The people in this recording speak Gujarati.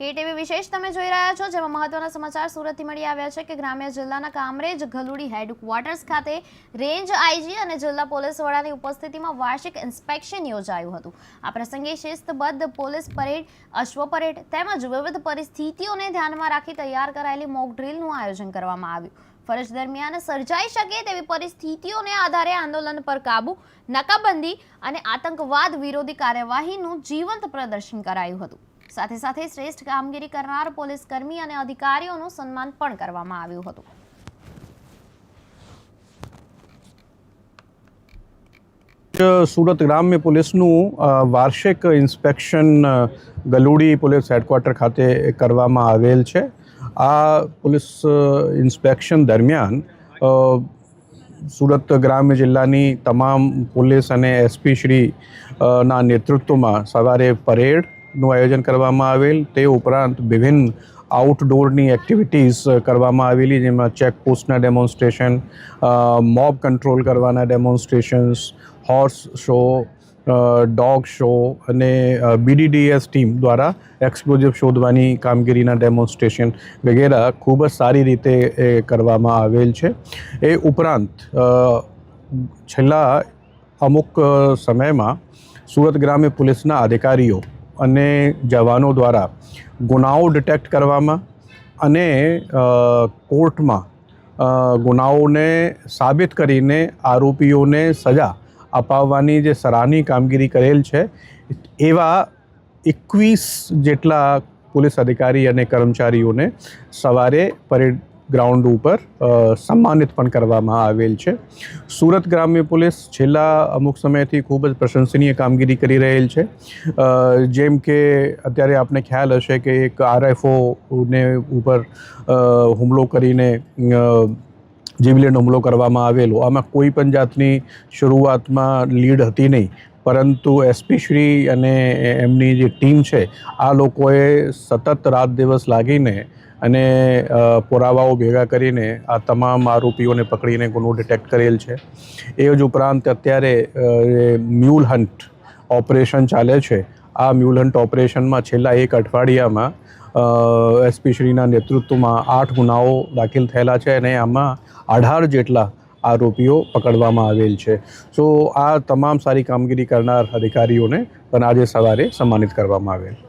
કેટીવી વિશેષ તમે જોઈ રહ્યા છો, જેમાં મહત્વના સમાચાર સુરતથી મળી આવ્યા છે કે ગ્રામ્ય જિલ્લાના કામરેજ, ગલુડી હેડક્વાર્ટર્સ ખાતે રેન્જ આઈજી અને જિલ્લા પોલીસ વડાની ઉપસ્થિતિમાં વાર્ષિક ઇન્સ્પેક્શન યોજાયું હતું. આ પ્રસંગે શિસ્તબદ્ધ પોલીસ પરેડ, અશ્વ પરેડ તેમજ વિવિધ પરિસ્થિતિઓને ધ્યાનમાં રાખી તૈયાર કરાયેલી મોક ડ્રીલનું આયોજન કરવામાં આવ્યું. ફરજ દરમિયાન સર્જાઈ શકે તેવી પરિસ્થિતિઓને આધારે આંદોલન પર કાબૂ, નાકાબંધી અને આતંકવાદ વિરોધી કાર્યવાહીનું જીવંત પ્રદર્શન કરાયું હતું. સાથે સાથે શ્રેષ્ઠ કામગીરી કરનાર પોલીસ કર્મી અને અધિકારીઓનું સન્માન પણ કરવામાં આવ્યું હતું. સુરત ગ્રામ્ય પોલીસનું વાર્ષિક ઇન્સ્પેક્શન ગલુડી પોલીસ હેડક્વાર્ટર ખાતે કરવામાં આવેલ છે. આ પોલીસ ઇન્સ્પેક્શન દરમિયાન સુરત ગ્રામ્ય જિલ્લાની તમામ પોલીસ અને એસપી શ્રી ના નેતૃત્વમાં સવારે પરેડનું આયોજન કરવામાં આવેલ. તે ઉપરાંત વિભિન્ન આઉટડોરની એક્ટિવિટીઝ કરવામાં આવેલી, જેમાં ચેકપોસ્ટના ડેમોન્સ્ટ્રેશન મોબ કંટ્રોલ કરવાના demonstrations horse show dog show અને બીડીડીએસ ટીમ દ્વારા એક્સપ્લોઝિવ શોધવાની કામગીરીના ડેમોન્સ્ટ્રેશન વગેરે ખૂબ જ સારી રીતે, એ, કરવામાં આવેલ છે. એ ઉપરાંત છેલ્લા અમુક સમયમાં સુરત ગ્રામ્ય પોલીસના અધિકારીઓ અને જવાનો દ્વારા ગુનાઓ ડિટેક્ટ કરવામાં અને કોર્ટમાં ગુનાઓને સાબિત કરીને આરોપીઓને સજા અપાવવાની જે સરાહની કામગીરી કરેલ છે, એવા એકવીસ જેટલા પોલીસ અધિકારી અને કર્મચારીઓને સવારે પરેડ ગ્રાઉન્ડ ઉપર સન્માનિત પણ કરવામાં આવેલ છે. સુરત ગ્રામ્ય પોલીસ છેલ્લા અમુક સમયથી ખૂબ જ પ્રશંસનીય કામગીરી કરી રહેલ છે. જેમ કે અત્યારે આપને ખ્યાલ હશે કે એક આરએફઓને ઉપર હુમલો કરીને જીવલેણ હુમલો કરવામાં આવેલો. આમાં કોઈ પણ જાતની શરૂઆતમાં લીડ હતી નહીં. પરંતુ એસપી શ્રી અને એમની જે ટીમ છે, આ લોકોએ સતત રાત દિવસ લાગીને અને પુરાવાઓ ભેગા કરીને આ તમામ આરોપીઓને પકડીને ગુનો ડિટેક્ટ કરેલ છે. એ જ ઉપરાંત અત્યારે મ્યુલ હન્ટ ઓપરેશન ચાલે છે, આ મ્યુલ હન્ટ ઓપરેશનમાં છેલ્લા એક અઠવાડિયામાં એસપી શ્રીના નેતૃત્વમાં આઠ ગુનાઓ દાખલ થયેલા છે અને આમાં અઢાર જેટલા આરોપીઓ પકડવામાં આવેલ છે. સો આ તમામ સારી કામગીરી કરનાર અધિકારીઓને પણ આજે સવારે સન્માનિત કરવામાં આવેલ.